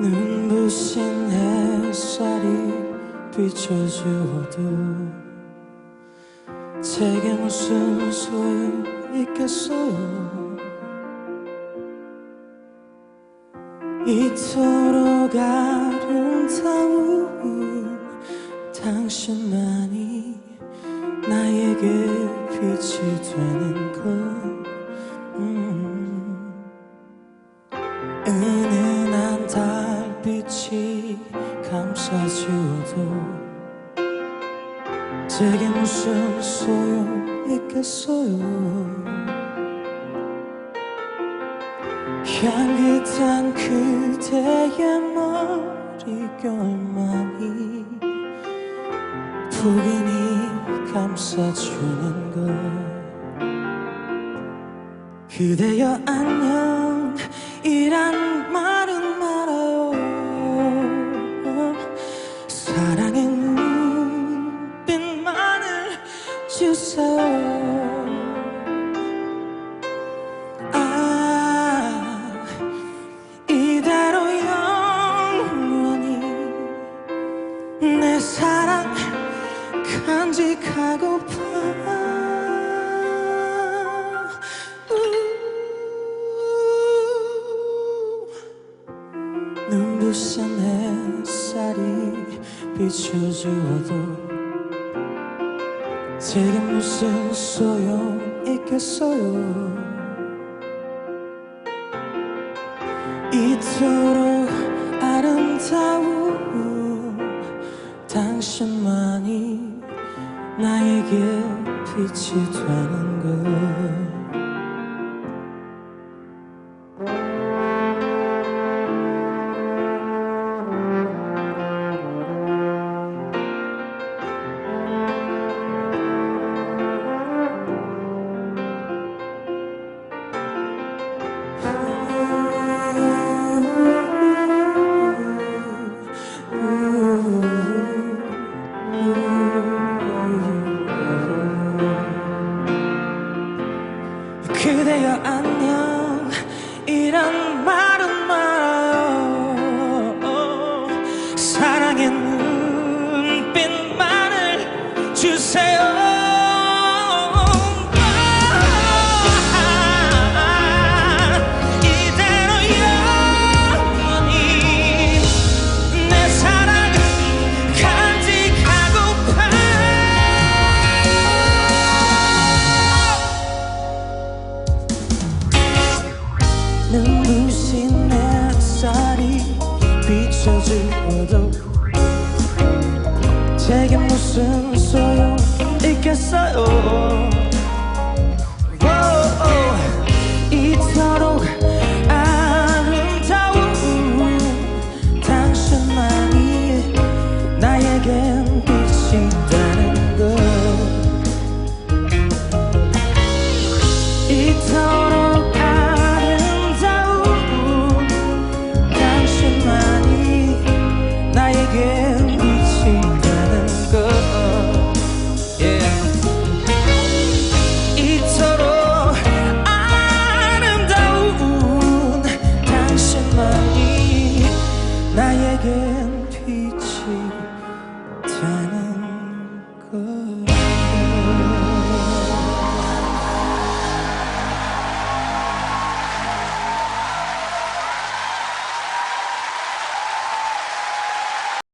눈부신 햇살이 비춰주어도 제게 무슨 소용 있겠어요? 이토록 아름다운 당신만이 나에게 빛이 되는 제게 무슨 소용 있겠어요? 향긋한 그대의 머리결만이 포근히 감싸주는 것. 그대여 안녕 이란 말 내 사랑 간직하고파 우. 눈부신 햇살이 비춰주어도 제게 무슨 소용 있겠어요 이토록 아름다운 당신만이 나에게 빛이 되는 것 이런 제게 무 나에겐 빛이